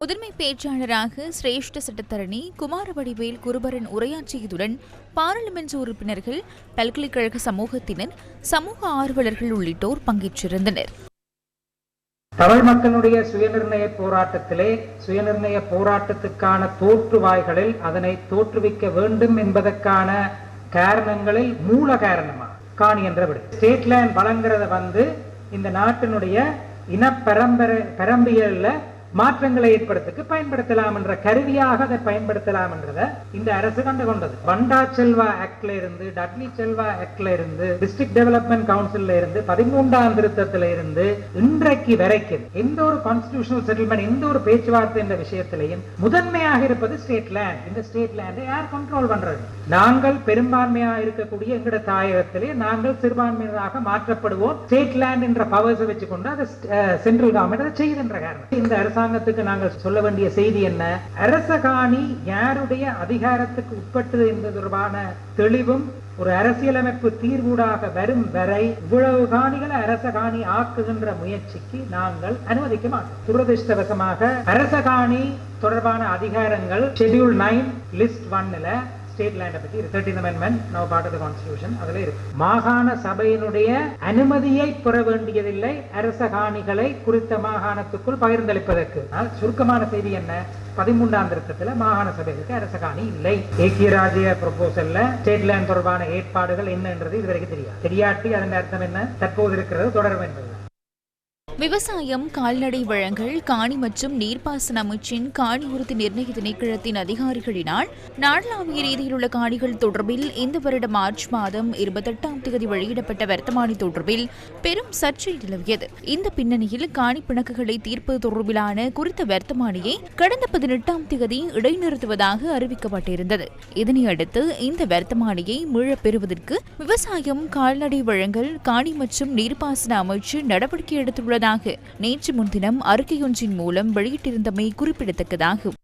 முதன்மை பேச்சாளராக சிரேஷ்ட சட்டத்தரணி குமாரவடிவேல் குருபரன் உரையாற்றியதுடன் பாராளுமன்ற உறுப்பினர்கள் பல்கலைக்கழக சமூகத்தினர் சமூக ஆர்வலர்கள் உள்ளிட்டோர் பங்கேற்றிருந்தனர். தமிழ் மக்களுடைய சுயநிர்ணய போராட்டத்திலே சுயநிர்ணய போராட்டத்துக்கான தோற்றுவாய்களில் அதனை தோற்றுவிக்க வேண்டும் என்பதற்கான காரணங்களில் மூல காரணமா காணி என்ற ஸ்டேட் லேண்ட் வழங்குறத வந்து இந்த நாட்டினுடைய இன பரம்பரை பரம்பியல்ல மாற்றங்களை ஏற்படுத்துக்கு பயன்படுத்தலாம் என்ற கருவியாக அதை பயன்படுத்தலாம் என்றத இந்த அரசு கண்டு கொண்டது. பண்டா செல்வா ஆக்ட்ல இருந்து டட்லி செல்வா ஆக்ட்ல இருந்து டிஸ்ட்ரிக்ட் டெவலப்மெண்ட் கவுன்சில்ல இருந்து பதிமூன்றாம் திருத்தத்தில இருந்து இன்றைக்கு வரைக்கும் எந்த ஒரு கான்ஸ்டிடியூஷனல் செட்டில்மெண்ட் எந்த ஒரு பேச்சுவார்த்தை என்ற விஷயத்திலையும் முதன்மையாக இருப்பது ஸ்டேட் லேண்ட் இந்த ஸ்டேட் லேண்டை யார் கண்ட்ரோல் பண்றது? நாங்கள் பெரும்பான்மையாக இருக்கக்கூடிய எங்கட தாயகத்திலே நாங்கள் சிறுபான்மையினராக மாற்றப்படுவோம். ஸ்டேட் லேண்ட் என்ற பவர்ஸை வச்சுக்கொண்டு அதை சென்ட்ரல் கவர்மெண்ட் அதை செய்கின்ற காரணம். இந்த அரசு அரசாங்கத்துக்கு நாங்கள் சொல்ல வேண்டிய செய்தி என்ன? அரசகாணி யாருடைய அதிகாரத்துக்கு உட்பட்டது என்பது தொடர்பான தெளிவும் ஒரு அரசியலமைப்பு தீர்வூடாக வரும் வரை இவ்வளவு காணிகளை அரச காணி ஆக்குகின்ற முயற்சிக்கு நாங்கள் அனுமதிக்க மாட்டோம். துரதிருஷ்டவசமாக அரச காணி தொடர்பான அதிகாரங்கள் ஷெட்யூல் நைன் லிஸ்ட் ஒன்னுல ஸ்டேட் லேண்டை பற்றி thirteen amendment now part of constitution அதில் இருக்கு. மாகாண சபையினுடைய அனுமதியை பெற வேண்டியதில்லை அரச காணிகளை குறித்த மாகாணத்துக்குள் பகிர்ந்தளிப்பதற்கு. சுருக்கமான செய்தி என்ன? பதிமூன்றாம் திருத்தத்தில் மாகாண சபைகளுக்கு அரச காணி இல்லை. ஏக்கிய ராஜ்ய ப்ரொபோசல்ல ஸ்டேட் லேண்ட் தொடர்பான ஏற்பாடுகள் என்னன்றது இதுவரைக்கும் தெரியாது. தெரியாட்டி அதன் அர்த்தம் என்ன? தற்போது இருக்கிறது தொடரும் என்பது விவசாயம் கால்நடை வழங்கல் காணி மற்றும் நீர்ப்பாசன அமைச்சின் காணி உறுதி நிர்ணய திணைக்களத்தின் அதிகாரிகளினால் நாடளாவிய ரீதியில் உள்ள காணிகள் தொடர்பில் இந்த வருடம் மார்ச் மாதம் இருபத்தெட்டாம் தேதி வெளியிடப்பட்ட வர்த்தமானி தொடர்பில் பெரும் சர்ச்சை நிலவியது. இந்த பின்னணியில் காணி பிணக்குகளை தீர்ப்பது தொடர்பிலான குறித்த வர்த்தமானியை கடந்த பதினெட்டாம் தேதி இடைநிறுத்துவதாக அறிவிக்கப்பட்டிருந்தது. இதனையடுத்து இந்த வர்த்தமானியை மீளப் பெறுவதற்கு விவசாயம் கால்நடை வழங்கல் காணி மற்றும் நீர்ப்பாசன அமைச்சு நடவடிக்கை எடுத்துள்ளதாக நேற்று முன்தினம் அறிக்கையொன்றின் மூலம் வெளியிட்டிருந்தமை குறிப்பிடத்தக்கதாகும்.